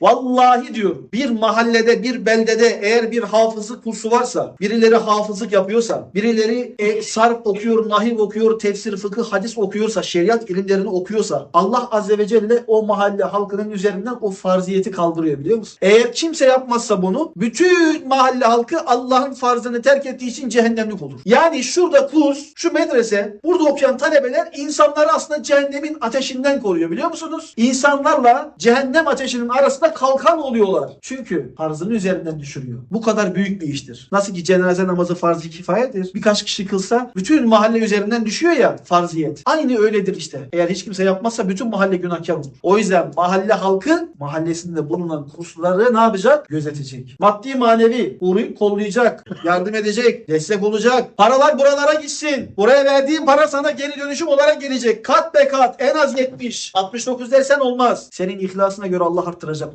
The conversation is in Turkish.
Vallahi diyor bir mahallede bir beldede eğer bir hafızlık kursu varsa birileri hafızlık yapıyorsa birileri e, sarf okuyor, nahiv okuyor, tefsir, fıkıh, hadis okuyorsa şeriat ilimlerini okuyorsa Allah azze ve celle o mahalle halkının üzerinden o farziyeti kaldırıyor biliyor musun? Eğer kimse yapmazsa bunu bütün mahalle halkı Allah'ın farzını terk ettiği için cehennemlik olur. Yani şurada kurs, şu medrese, burada okuyan talebeler insanları aslında cehennemin ateşinden koruyor biliyor musunuz? İnsanlarla cehennem ateşinin arasında kalkan oluyorlar. Çünkü farzını üzerinden düşürüyor. Bu kadar büyük bir iştir. Nasıl ki cenaze namazı farz-ı kifayedir. Birkaç kişi kılsa bütün mahalle üzerinden düşüyor ya farziyet. Aynı öyledir işte. Eğer hiç kimse yapmazsa bütün mahalle günahkar olur. O yüzden mahalle halkı mahallesinde bulunan kursları ne yapacak? Gözetecek. Maddi manevi uğrayıp kollayacak. Yardım edecek. Destek olacak. Paralar buralara gitsin. Buraya verdiğin para sana geri dönüşüm olarak gelecek. Kat be kat. En az 70. 69 dersen olmaz. Senin ihlasına göre Allah arttıracak.